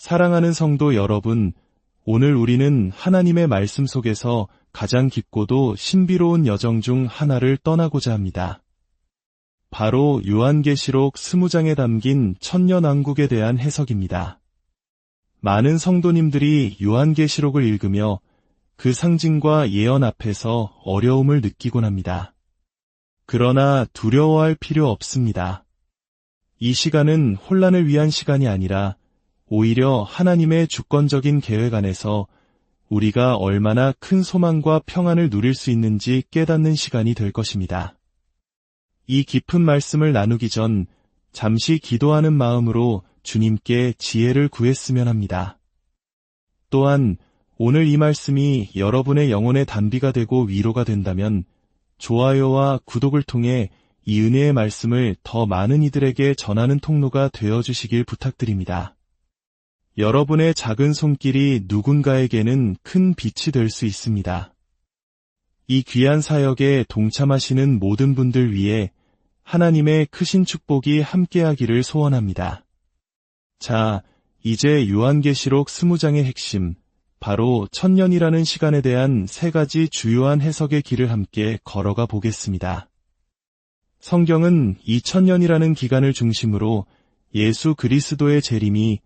사랑하는 성도 여러분, 오늘 우리는 하나님의 말씀 속에서 가장 깊고도 신비로운 여정 중 하나를 떠나고자 합니다. 바로 요한계시록 20장에 담긴 천년왕국에 대한 해석입니다. 많은 성도님들이 요한계시록을 읽으며 그 상징과 예언 앞에서 어려움을 느끼곤 합니다. 그러나 두려워할 필요 없습니다. 이 시간은 혼란을 위한 시간이 아니라 오히려 하나님의 주권적인 계획 안에서 우리가 얼마나 큰 소망과 평안을 누릴 수 있는지 깨닫는 시간이 될 것입니다. 이 깊은 말씀을 나누기 전 잠시 기도하는 마음으로 주님께 지혜를 구했으면 합니다. 또한 오늘 이 말씀이 여러분의 영혼의 단비가 되고 위로가 된다면 좋아요와 구독을 통해 이 은혜의 말씀을 더 많은 이들에게 전하는 통로가 되어 주시길 부탁드립니다. 여러분의 작은 손길이 누군가에게는 큰 빛이 될 수 있습니다. 이 귀한 사역에 동참하시는 모든 분들 위해 하나님의 크신 축복이 함께하기를 소원합니다. 자, 이제 요한계시록 20장의 핵심, 바로 천년이라는 시간에 대한 세 가지 주요한 해석의 길을 함께 걸어가 보겠습니다. 성경은 이 천년이라는 기간을 중심으로 예수 그리스도의 재림이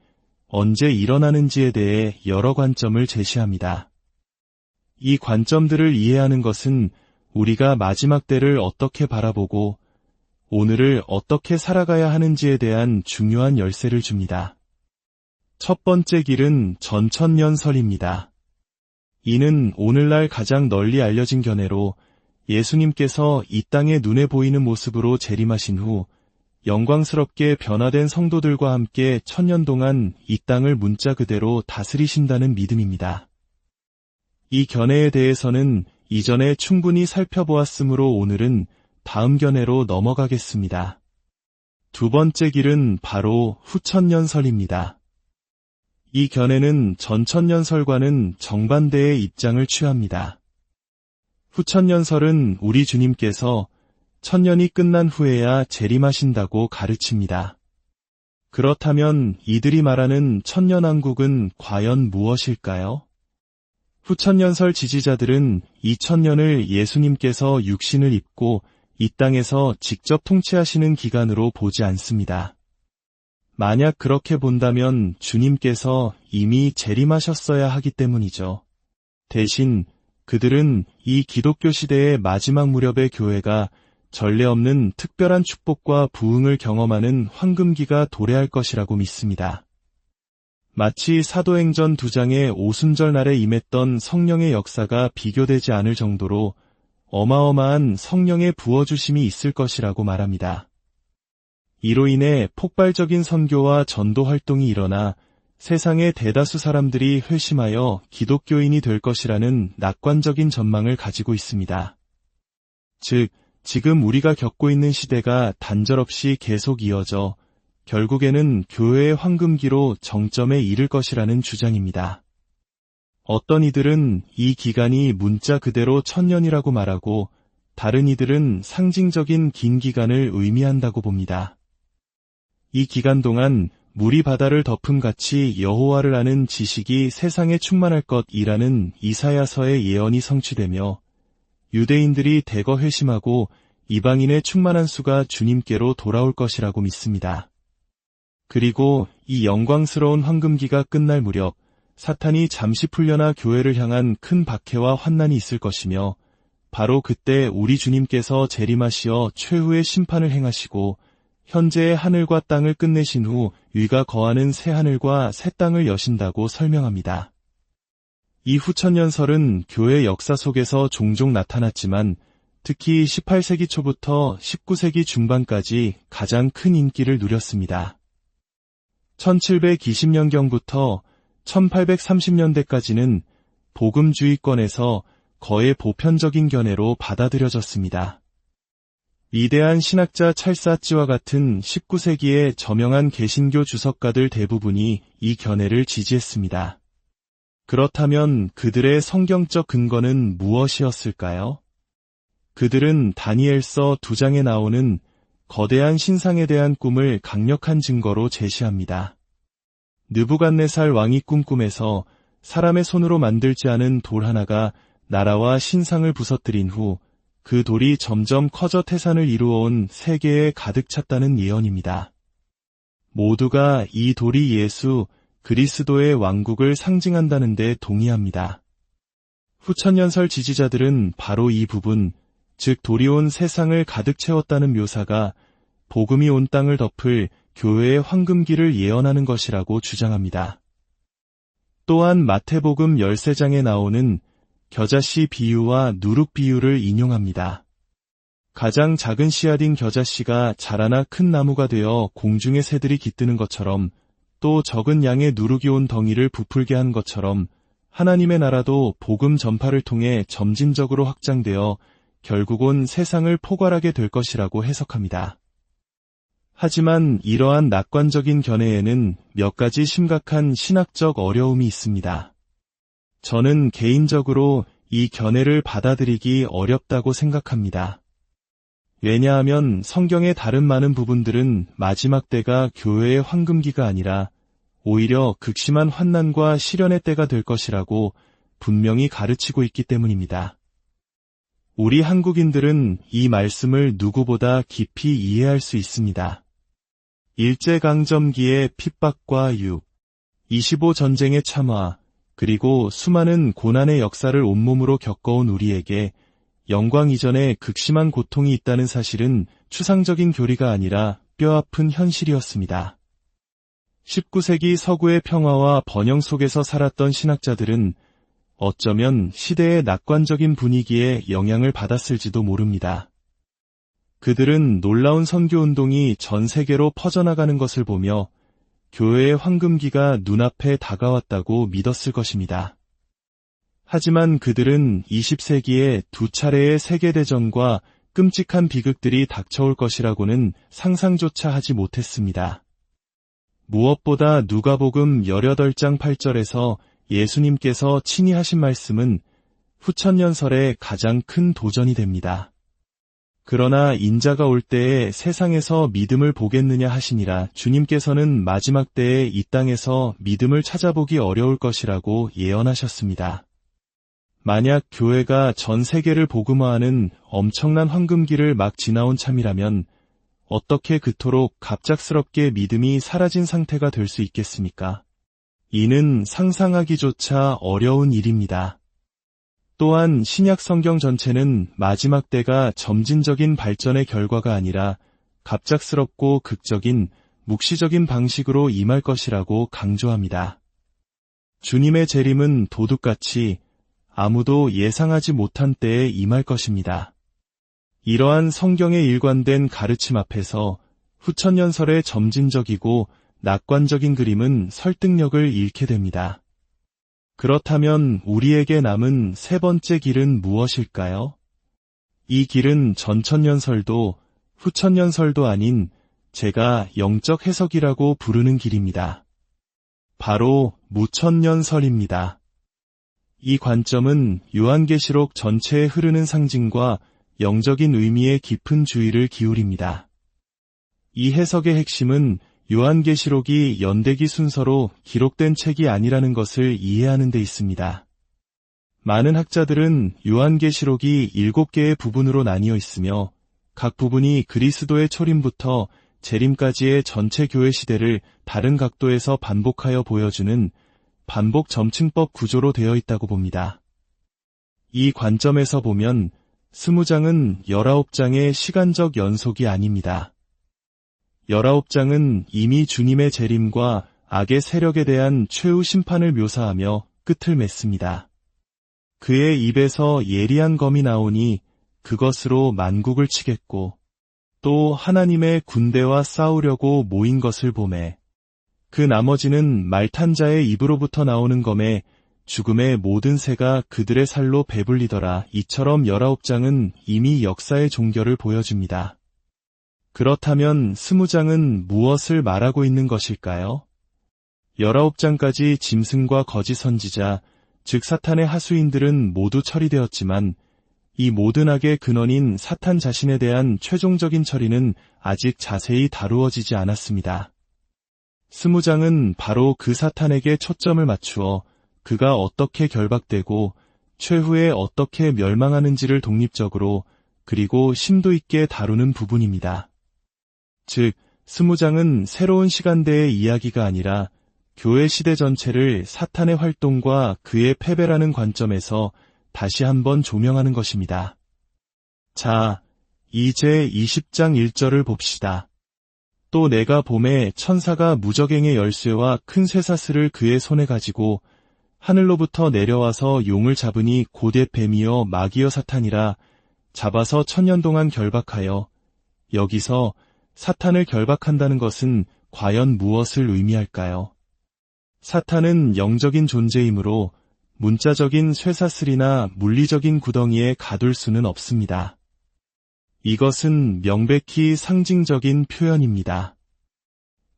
언제 일어나는지에 대해 여러 관점을 제시합니다. 이 관점들을 이해하는 것은 우리가 마지막 때를 어떻게 바라보고 오늘을 어떻게 살아가야 하는지에 대한 중요한 열쇠를 줍니다. 첫 번째 길은 전천년설입니다. 이는 오늘날 가장 널리 알려진 견해로 예수님께서 이 땅에 눈에 보이는 모습으로 재림하신 후 영광스럽게 변화된 성도들과 함께 천년 동안 이 땅을 문자 그대로 다스리신다는 믿음입니다. 이 견해에 대해서는 이전에 충분히 살펴보았으므로 오늘은 다음 견해로 넘어가겠습니다. 두 번째 길은 바로 후천년설입니다. 이 견해는 전천년설과는 정반대의 입장을 취합니다. 후천년설은 우리 주님께서 천년이 끝난 후에야 재림하신다고 가르칩니다. 그렇다면 이들이 말하는 천년왕국은 과연 무엇일까요? 후천년설 지지자들은 이 천년을 예수님께서 육신을 입고 이 땅에서 직접 통치하시는 기간으로 보지 않습니다. 만약 그렇게 본다면 주님께서 이미 재림하셨어야 하기 때문이죠. 대신 그들은 이 기독교 시대의 마지막 무렵의 교회가 전례 없는 특별한 축복과 부흥을 경험하는 황금기가 도래할 것이라고 믿습니다. 마치 사도행전 두 장의 오순절 날에 임했던 성령의 역사가 비교되지 않을 정도로 어마어마한 성령의 부어주심이 있을 것이라고 말합니다. 이로 인해 폭발적인 선교와 전도 활동이 일어나 세상의 대다수 사람들이 회심하여 기독교인이 될 것이라는 낙관적인 전망을 가지고 있습니다. 즉, 지금 우리가 겪고 있는 시대가 단절없이 계속 이어져 결국에는 교회의 황금기로 정점에 이를 것이라는 주장입니다. 어떤 이들은 이 기간이 문자 그대로 천년이라고 말하고 다른 이들은 상징적인 긴 기간을 의미한다고 봅니다. 이 기간 동안 물이 바다를 덮음 같이 여호와를 아는 지식이 세상에 충만할 것이라는 이사야서의 예언이 성취되며 유대인들이 대거 회심하고 이방인의 충만한 수가 주님께로 돌아올 것이라고 믿습니다. 그리고 이 영광스러운 황금기가 끝날 무렵 사탄이 잠시 풀려나 교회를 향한 큰 박해와 환난이 있을 것이며 바로 그때 우리 주님께서 재림하시어 최후의 심판을 행하시고 현재의 하늘과 땅을 끝내신 후 위가 거하는 새 하늘과 새 땅을 여신다고 설명합니다. 이 후천년설은 교회 역사 속에서 종종 나타났지만 특히 18세기 초부터 19세기 중반까지 가장 큰 인기를 누렸습니다. 1720년경부터 1830년대까지는 복음주의권에서 거의 보편적인 견해로 받아들여졌습니다. 위대한 신학자 찰사찌와 같은 19세기의 저명한 개신교 주석가들 대부분이 이 견해를 지지했습니다. 그렇다면 그들의 성경적 근거는 무엇이었을까요? 그들은 다니엘서 두 장에 나오는 거대한 신상에 대한 꿈을 강력한 증거로 제시합니다. 느부갓네살 왕이 꿈꿈에서 사람의 손으로 만들지 않은 돌 하나가 나라와 신상을 부서뜨린 후 그 돌이 점점 커져 태산을 이루어온 세계에 가득 찼다는 예언입니다. 모두가 이 돌이 예수, 그리스도의 왕국을 상징한다는 데 동의합니다. 후천년설 지지자들은 바로 이 부분, 즉 돌이 온 세상을 가득 채웠다는 묘사가 복음이 온 땅을 덮을 교회의 황금기를 예언하는 것이라고 주장합니다. 또한 마태복음 13장에 나오는 겨자씨 비유와 누룩 비유를 인용합니다. 가장 작은 씨앗인 겨자씨가 자라나 큰 나무가 되어 공중의 새들이 깃드는 것처럼 또 적은 양의 누룩이 온 덩이를 부풀게 한 것처럼 하나님의 나라도 복음 전파를 통해 점진적으로 확장되어 결국은 세상을 포괄하게 될 것이라고 해석합니다. 하지만 이러한 낙관적인 견해에는 몇 가지 심각한 신학적 어려움이 있습니다. 저는 개인적으로 이 견해를 받아들이기 어렵다고 생각합니다. 왜냐하면 성경의 다른 많은 부분들은 마지막 때가 교회의 황금기가 아니라 오히려 극심한 환난과 시련의 때가 될 것이라고 분명히 가르치고 있기 때문입니다. 우리 한국인들은 이 말씀을 누구보다 깊이 이해할 수 있습니다. 일제강점기의 핍박과 유, 25전쟁의 참화, 그리고 수많은 고난의 역사를 온몸으로 겪어온 우리에게 영광 이전에 극심한 고통이 있다는 사실은 추상적인 교리가 아니라 뼈아픈 현실이었습니다. 19세기 서구의 평화와 번영 속에서 살았던 신학자들은 어쩌면 시대의 낙관적인 분위기에 영향을 받았을지도 모릅니다. 그들은 놀라운 선교운동이 전 세계로 퍼져나가는 것을 보며 교회의 황금기가 눈앞에 다가왔다고 믿었을 것입니다. 하지만 그들은 20세기에 두 차례의 세계대전과 끔찍한 비극들이 닥쳐올 것이라고는 상상조차 하지 못했습니다. 무엇보다 누가복음 18장 8절에서 예수님께서 친히 하신 말씀은 후천년설의 가장 큰 도전이 됩니다. 그러나 인자가 올 때에 세상에서 믿음을 보겠느냐 하시니라 주님께서는 마지막 때에 이 땅에서 믿음을 찾아보기 어려울 것이라고 예언하셨습니다. 만약 교회가 전 세계를 복음화하는 엄청난 황금기를 막 지나온 참이라면 어떻게 그토록 갑작스럽게 믿음이 사라진 상태가 될 수 있겠습니까? 이는 상상하기조차 어려운 일입니다. 또한 신약 성경 전체는 마지막 때가 점진적인 발전의 결과가 아니라 갑작스럽고 극적인 묵시적인 방식으로 임할 것이라고 강조합니다. 주님의 재림은 도둑같이 아무도 예상하지 못한 때에 임할 것입니다. 이러한 성경에 일관된 가르침 앞에서 후천년설의 점진적이고 낙관적인 그림은 설득력을 잃게 됩니다. 그렇다면 우리에게 남은 세 번째 길은 무엇일까요? 이 길은 전천년설도 후천년설도 아닌 제가 영적 해석이라고 부르는 길입니다. 바로 무천년설입니다. 이 관점은 요한계시록 전체에 흐르는 상징과 영적인 의미에 깊은 주의를 기울입니다. 이 해석의 핵심은 요한계시록이 연대기 순서로 기록된 책이 아니라는 것을 이해하는 데 있습니다. 많은 학자들은 요한계시록이 일곱 개의 부분으로 나뉘어 있으며 각 부분이 그리스도의 초림부터 재림까지의 전체 교회 시대를 다른 각도에서 반복하여 보여주는 반복 점층법 구조로 되어 있다고 봅니다. 이 관점에서 보면 스무 장은 열아홉 장의 시간적 연속이 아닙니다. 열아홉 장은 이미 주님의 재림과 악의 세력에 대한 최후 심판을 묘사하며 끝을 맺습니다. 그의 입에서 예리한 검이 나오니 그것으로 만국을 치겠고 또 하나님의 군대와 싸우려고 모인 것을 보매 그 나머지는 말탄자의 입으로부터 나오는 검에 죽음의 모든 새가 그들의 살로 배불리더라. 이처럼 열아홉 장은 이미 역사의 종결을 보여줍니다. 그렇다면 스무 장은 무엇을 말하고 있는 것일까요? 열아홉 장까지 짐승과 거짓 선지자, 즉 사탄의 하수인들은 모두 처리되었지만 이 모든 악의 근원인 사탄 자신에 대한 최종적인 처리는 아직 자세히 다루어지지 않았습니다. 스무장은 바로 그 사탄에게 초점을 맞추어 그가 어떻게 결박되고 최후에 어떻게 멸망하는지를 독립적으로 그리고 심도 있게 다루는 부분입니다. 즉, 스무장은 새로운 시간대의 이야기가 아니라 교회 시대 전체를 사탄의 활동과 그의 패배라는 관점에서 다시 한번 조명하는 것입니다. 자, 이제 20장 1절을 봅시다. 또 내가 봄에 천사가 무적행의 열쇠와 큰 쇠사슬을 그의 손에 가지고 하늘로부터 내려와서 용을 잡으니 고대 뱀이여 마귀여 사탄이라 잡아서 천년 동안 결박하여 여기서 사탄을 결박한다는 것은 과연 무엇을 의미할까요? 사탄은 영적인 존재이므로 문자적인 쇠사슬이나 물리적인 구덩이에 가둘 수는 없습니다. 이것은 명백히 상징적인 표현입니다.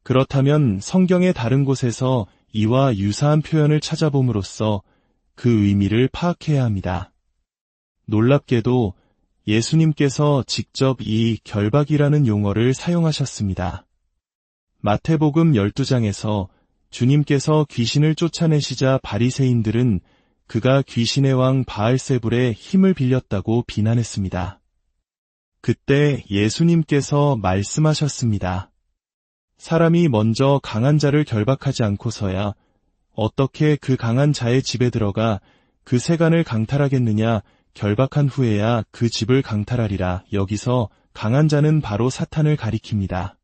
그렇다면 성경의 다른 곳에서 이와 유사한 표현을 찾아봄으로써 그 의미를 파악해야 합니다. 놀랍게도 예수님께서 직접 이 결박이라는 용어를 사용하셨습니다. 마태복음 12장에서 주님께서 귀신을 쫓아내시자 바리새인들은 그가 귀신의 왕 바알세불의 힘을 빌렸다고 비난했습니다. 그때 예수님께서 말씀하셨습니다. 사람이 먼저 강한 자를 결박하지 않고서야 어떻게 그 강한 자의 집에 들어가 그 세간을 강탈하겠느냐 결박한 후에야 그 집을 강탈하리라 여기서 강한 자는 바로 사탄을 가리킵니다.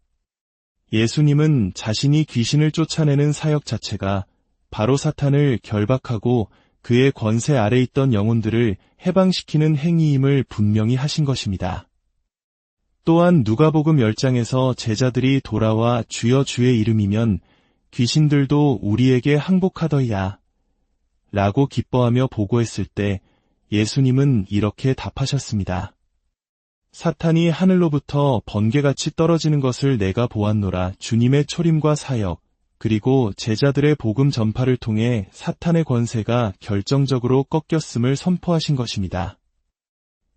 예수님은 자신이 귀신을 쫓아내는 사역 자체가 바로 사탄을 결박하고 그의 권세 아래 있던 영혼들을 해방시키는 행위임을 분명히 하신 것입니다. 또한 누가복음 10장에서 제자들이 돌아와 주여 주의 이름이면 귀신들도 우리에게 항복하더이야 라고 기뻐하며 보고했을 때 예수님은 이렇게 답하셨습니다. 사탄이 하늘로부터 번개같이 떨어지는 것을 내가 보았노라 주님의 초림과 사역, 그리고 제자들의 복음 전파를 통해 사탄의 권세가 결정적으로 꺾였음을 선포하신 것입니다.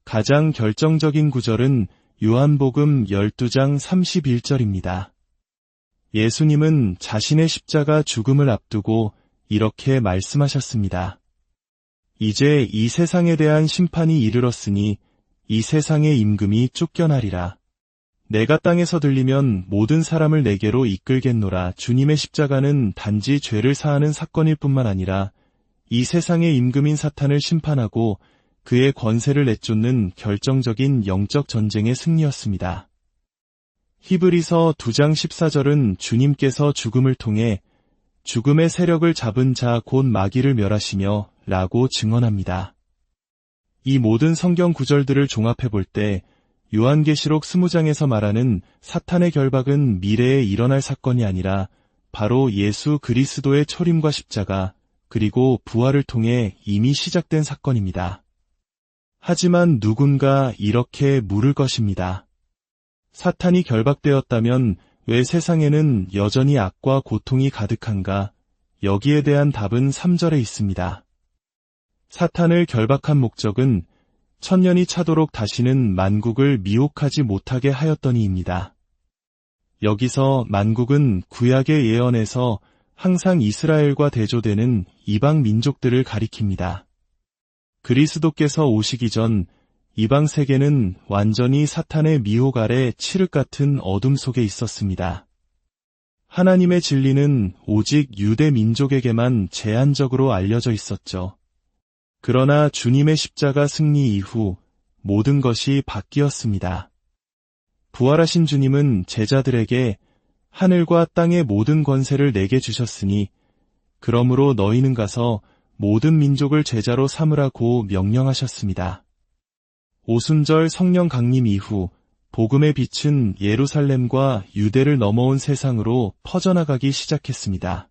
가장 결정적인 구절은 요한복음 12장 31절입니다. 예수님은 자신의 십자가 죽음을 앞두고 이렇게 말씀하셨습니다. 이제 이 세상에 대한 심판이 이르렀으니 이 세상의 임금이 쫓겨나리라. 내가 땅에서 들리면 모든 사람을 내게로 이끌겠노라. 주님의 십자가는 단지 죄를 사하는 사건일 뿐만 아니라 이 세상의 임금인 사탄을 심판하고 그의 권세를 내쫓는 결정적인 영적 전쟁의 승리였습니다. 히브리서 2장 14절은 주님께서 죽음을 통해 죽음의 세력을 잡은 자 곧 마귀를 멸하시며 라고 증언합니다. 이 모든 성경 구절들을 종합해 볼 때 요한계시록 20장에서 말하는 사탄의 결박은 미래에 일어날 사건이 아니라 바로 예수 그리스도의 초림과 십자가 그리고 부활을 통해 이미 시작된 사건입니다. 하지만 누군가 이렇게 물을 것입니다. 사탄이 결박되었다면 왜 세상에는 여전히 악과 고통이 가득한가? 여기에 대한 답은 3절에 있습니다. 사탄을 결박한 목적은 천년이 차도록 다시는 만국을 미혹하지 못하게 하였더니입니다. 여기서 만국은 구약의 예언에서 항상 이스라엘과 대조되는 이방 민족들을 가리킵니다. 그리스도께서 오시기 전 이방 세계는 완전히 사탄의 미혹 아래 칠흑 같은 어둠 속에 있었습니다. 하나님의 진리는 오직 유대 민족에게만 제한적으로 알려져 있었죠. 그러나 주님의 십자가 승리 이후 모든 것이 바뀌었습니다. 부활하신 주님은 제자들에게 하늘과 땅의 모든 권세를 내게 주셨으니 그러므로 너희는 가서 모든 민족을 제자로 삼으라고 명령하셨습니다. 오순절 성령 강림 이후 복음의 빛은 예루살렘과 유대를 넘어온 세상으로 퍼져나가기 시작했습니다.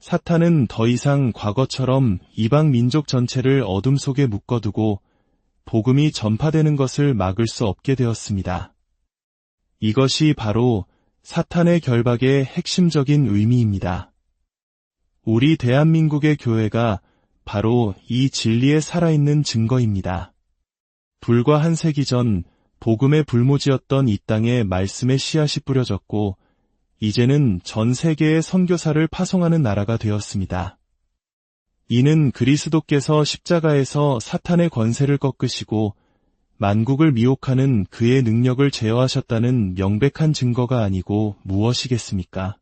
사탄은 더 이상 과거처럼 이방 민족 전체를 어둠 속에 묶어두고 복음이 전파되는 것을 막을 수 없게 되었습니다. 이것이 바로 사탄의 결박의 핵심적인 의미입니다. 우리 대한민국의 교회가 바로 이 진리에 살아있는 증거입니다. 불과 한 세기 전 복음의 불모지였던 이 땅에 말씀의 씨앗이 뿌려졌고 이제는 전 세계의 선교사를 파송하는 나라가 되었습니다. 이는 그리스도께서 십자가에서 사탄의 권세를 꺾으시고 만국을 미혹하는 그의 능력을 제어하셨다는 명백한 증거가 아니고 무엇이겠습니까?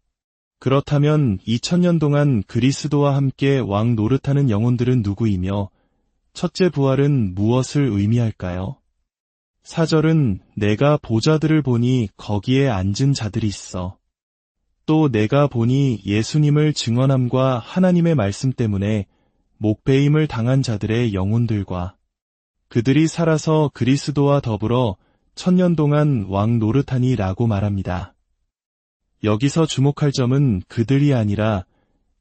그렇다면 2000년 동안 그리스도와 함께 왕 노릇하는 영혼들은 누구이며 첫째 부활은 무엇을 의미할까요? 사절은 내가 보좌들을 보니 거기에 앉은 자들이 있어. 또 내가 보니 예수님을 증언함과 하나님의 말씀 때문에 목배임을 당한 자들의 영혼들과 그들이 살아서 그리스도와 더불어 천년 동안 왕 노릇하니라고 말합니다. 여기서 주목할 점은 그들이 아니라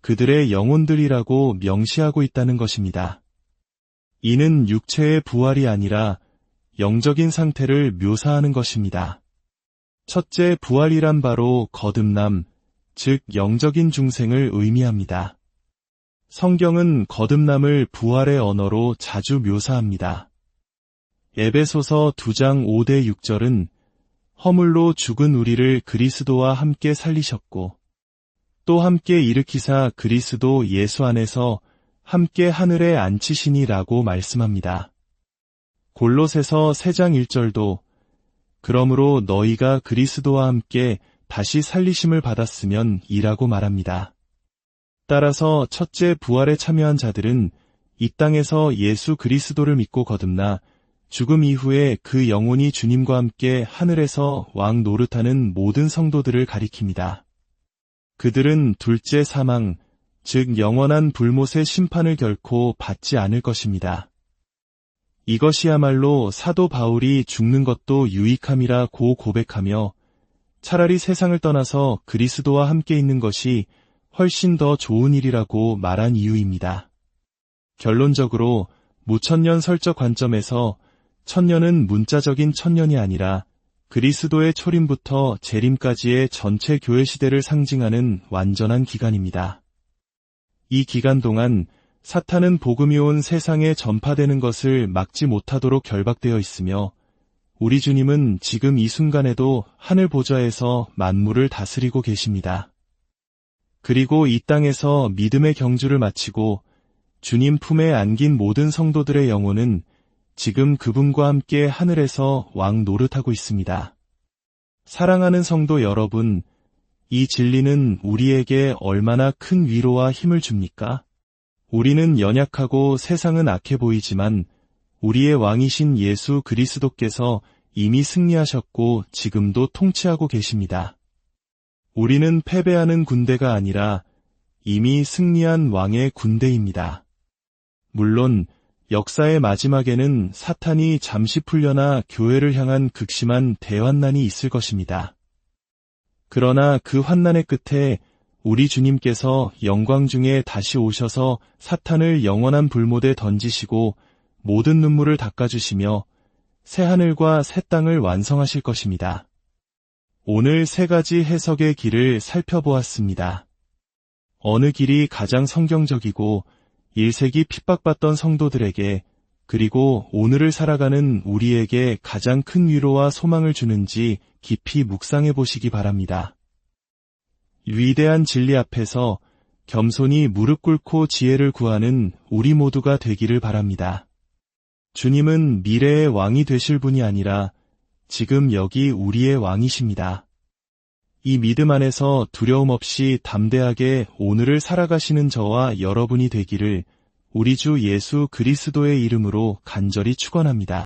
그들의 영혼들이라고 명시하고 있다는 것입니다. 이는 육체의 부활이 아니라 영적인 상태를 묘사하는 것입니다. 첫째 부활이란 바로 거듭남, 즉 영적인 중생을 의미합니다. 성경은 거듭남을 부활의 언어로 자주 묘사합니다. 에베소서 2장 5대 6절은 허물로 죽은 우리를 그리스도와 함께 살리셨고 또 함께 일으키사 그리스도 예수 안에서 함께 하늘에 앉히시니라고 말씀합니다. 골로새서 3장 1절도 그러므로 너희가 그리스도와 함께 다시 살리심을 받았으면 이라고 말합니다. 따라서 첫째 부활에 참여한 자들은 이 땅에서 예수 그리스도를 믿고 거듭나 죽음 이후에 그 영혼이 주님과 함께 하늘에서 왕 노릇하는 모든 성도들을 가리킵니다. 그들은 둘째 사망, 즉 영원한 불못의 심판을 결코 받지 않을 것입니다. 이것이야말로 사도 바울이 죽는 것도 유익함이라 고 고백하며 차라리 세상을 떠나서 그리스도와 함께 있는 것이 훨씬 더 좋은 일이라고 말한 이유입니다. 결론적으로 무천년 설적 관점에서 천년은 문자적인 천년이 아니라 그리스도의 초림부터 재림까지의 전체 교회 시대를 상징하는 완전한 기간입니다. 이 기간 동안 사탄은 복음이 온 세상에 전파되는 것을 막지 못하도록 결박되어 있으며 우리 주님은 지금 이 순간에도 하늘 보좌에서 만물을 다스리고 계십니다. 그리고 이 땅에서 믿음의 경주를 마치고 주님 품에 안긴 모든 성도들의 영혼은 지금 그분과 함께 하늘에서 왕 노릇하고 있습니다. 사랑하는 성도 여러분, 이 진리는 우리에게 얼마나 큰 위로와 힘을 줍니까? 우리는 연약하고 세상은 악해 보이지만 우리의 왕이신 예수 그리스도께서 이미 승리하셨고 지금도 통치하고 계십니다. 우리는 패배하는 군대가 아니라 이미 승리한 왕의 군대입니다. 물론 역사의 마지막에는 사탄이 잠시 풀려나 교회를 향한 극심한 대환난이 있을 것입니다. 그러나 그 환난의 끝에 우리 주님께서 영광 중에 다시 오셔서 사탄을 영원한 불못에 던지시고 모든 눈물을 닦아주시며 새 하늘과 새 땅을 완성하실 것입니다. 오늘 세 가지 해석의 길을 살펴보았습니다. 어느 길이 가장 성경적이고 1세기 핍박받던 성도들에게 그리고 오늘을 살아가는 우리에게 가장 큰 위로와 소망을 주는지 깊이 묵상해 보시기 바랍니다. 위대한 진리 앞에서 겸손히 무릎 꿇고 지혜를 구하는 우리 모두가 되기를 바랍니다. 주님은 미래의 왕이 되실 분이 아니라 지금 여기 우리의 왕이십니다. 이 믿음 안에서 두려움 없이 담대하게 오늘을 살아가시는 저와 여러분이 되기를 우리 주 예수 그리스도의 이름으로 간절히 축원합니다.